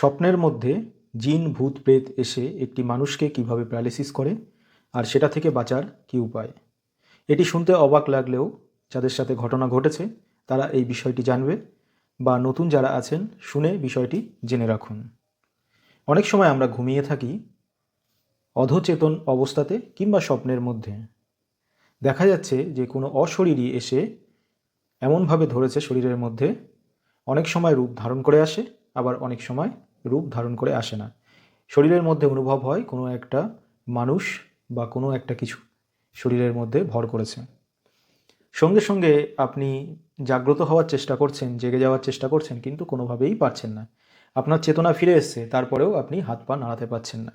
স্বপ্নের মধ্যে জিন, ভূত, প্রেত এসে একটি মানুষকে কীভাবে প্যারালিসিস করে আর সেটা থেকে বাঁচার কী উপায়? এটি শুনতে অবাক লাগলেও যাদের সাথে ঘটনা ঘটেছে, তারা এই বিষয়টি জানবে বা নতুন যারা আছেন, শুনে বিষয়টি জেনে রাখুন। অনেক সময় আমরা ঘুমিয়ে থাকি অধচেতন অবস্থাতে কিংবা স্বপ্নের মধ্যে। দেখা যাচ্ছে যে কোনো অশরীরী এসে এমনভাবে ধরেছে শরীরের মধ্যে, অনেক সময় রূপ ধারণ করে আসে, আবার অনেক সময় রূপ ধারণ করে আসে না। শরীরের মধ্যে অনুভব হয় কোনো একটা মানুষ বা কোনো একটা কিছু শরীরের মধ্যে ভর করেছে। সঙ্গে সঙ্গে আপনি জাগ্রত হওয়ার চেষ্টা করছেন, জেগে যাওয়ার চেষ্টা করছেন, কিন্তু কোনোভাবেই পারছেন না। আপনার চেতনা ফিরে এসছে, তারপরেও আপনি হাত পা নাড়াতে পারছেন না।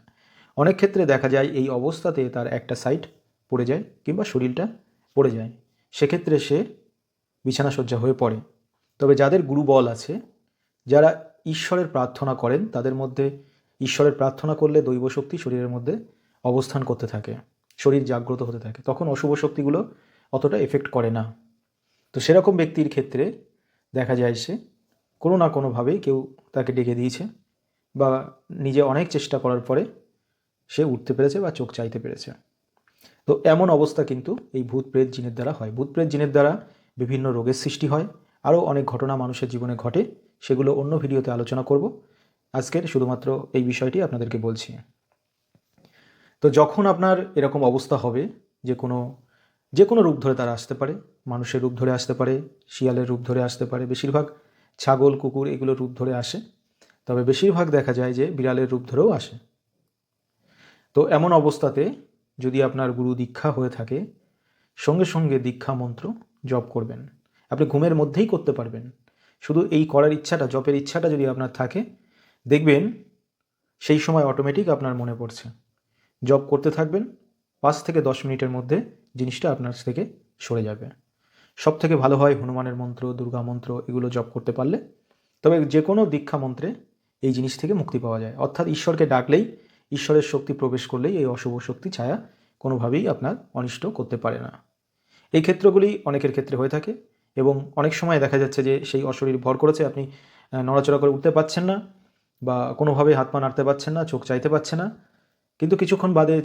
অনেক ক্ষেত্রে দেখা যায় এই অবস্থাতে তার একটা সাইড পড়ে যায় কিংবা শরীরটা পড়ে যায়। সেক্ষেত্রে সে বিছানাসজ্জা হয়ে পড়ে। তবে যাদের গুরু বল আছে, যারা ঈশ্বরের প্রার্থনা করেন, তাদের মধ্যে ঈশ্বরের প্রার্থনা করলে দৈব শক্তি শরীরের মধ্যে অবস্থান করতে থাকে, শরীর জাগ্রত হতে থাকে। তখন অশুভ শক্তিগুলো অতটা এফেক্ট করে না। তো সেরকম ব্যক্তির ক্ষেত্রে দেখা যায় সে কোনো না কোনোভাবেই কেউ তাকে ডেকে দিয়েছে বা নিজে অনেক চেষ্টা করার পরে সে উঠতে পেরেছে বা চোখ চাইতে পেরেছে। তো এমন অবস্থা কিন্তু এই ভূত প্রেত জিনের দ্বারা হয়। ভূত প্রেত জিনের দ্বারা বিভিন্ন রোগের সৃষ্টি হয়। আরও অনেক ঘটনা মানুষের জীবনে ঘটে। সেগুলো অন্য ভিডিওতে আলোচনা করব। আজকের শুধুমাত্র এই বিষয়টি আপনাদেরকে বলছি। তো যখন আপনার এরকম অবস্থা হবে, যে কোনো যে কোনো রূপ ধরে তারা আসতে পারে, মানুষের রূপ ধরে আসতে পারে, শিয়ালের রূপ ধরে আসতে পারে, বেশিরভাগ ছাগল, কুকুর এগুলো রূপ ধরে আসে। তবে বেশিরভাগ দেখা যায় যে বিড়ালের রূপ ধরেও আসে। তো এমন অবস্থাতে যদি আপনার গুরু দীক্ষা হয়ে থাকে, সঙ্গে সঙ্গে দীক্ষা মন্ত্র জপ করবেন। আপনি ঘুমের মধ্যেই করতে পারবেন। শুধু এই করার ইচ্ছাটা জপের ইচ্ছাটা যদি আপনার থাকে, দেখবেন সেই সময় অটোমেটিক আপনার মনে পড়ছে। জপ করতে থাকবেন, পাঁচ থেকে দশ মিনিটের মধ্যে জিনিসটা আপনার থেকে সরে যাবে। সব থেকে ভালো হয় হনুমানের মন্ত্র, দুর্গা মন্ত্র, এগুলো জপ করতে পারলে। তবে যে কোনো দীক্ষা মন্ত্রে এই জিনিস থেকে মুক্তি পাওয়া যায়। অর্থাৎ ঈশ্বরকে ডাকলেই, ঈশ্বরের শক্তি প্রবেশ করলেই এই অশুভ শক্তি, ছায়া কোনোভাবেই আপনার অনিষ্ট করতে পারে না। এই ক্ষেত্রগুলি অনেকের ক্ষেত্রে হয়ে থাকে। এবং অনেক সময় দেখা যাচ্ছে যে সেই অশরীর ভর করেছে, আপনি নড়াচড়া করে উঠতে পারছেন না বা কোনোভাবে হাত পা নাড়তে পারছেন না, চোখ চাইতে পারছে না। কিন্তু কিছুক্ষণ বাদে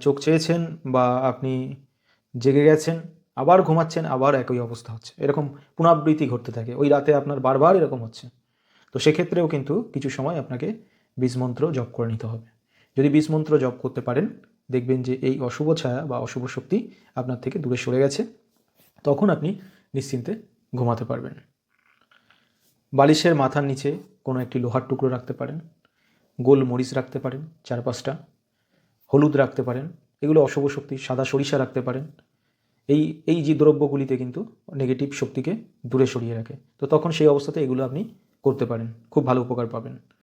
চোখ চেয়েছেন বা আপনি জেগে গেছেন, আবার ঘুমাচ্ছেন, আবার একই অবস্থা হচ্ছে। এরকম পুনরাবৃত্তি ঘটতে থাকে। ওই রাতে আপনার বারবার এরকম হচ্ছে। তো সেক্ষেত্রেও কিন্তু কিছু সময় আপনাকে বীজমন্ত্র জপ করে নিতে হবে। যদি বীজমন্ত্র জপ করতে পারেন, দেখবেন যে এই অশুভ ছায়া বা অশুভ শক্তি আপনার থেকে দূরে সরে গেছে। তখন আপনি নিশ্চিন্তে ঘুমাতে পারবেন। বালিশের মাথার নিচে কোনো একটি লোহার টুকরো রাখতে পারেন, গোল মরিচ রাখতে পারেন চার পাঁচটা হলুদ রাখতে পারেন, এগুলো অশুভ শক্তি, সাদা সরিষা রাখতে পারেন। এই এই যে দ্রব্যগুলিতে কিন্তু নেগেটিভ শক্তিকে দূরে সরিয়ে রাখে। তো তখন সেই অবস্থাতে এগুলো আপনি করতে পারেন, খুব ভালো উপকার পাবেন।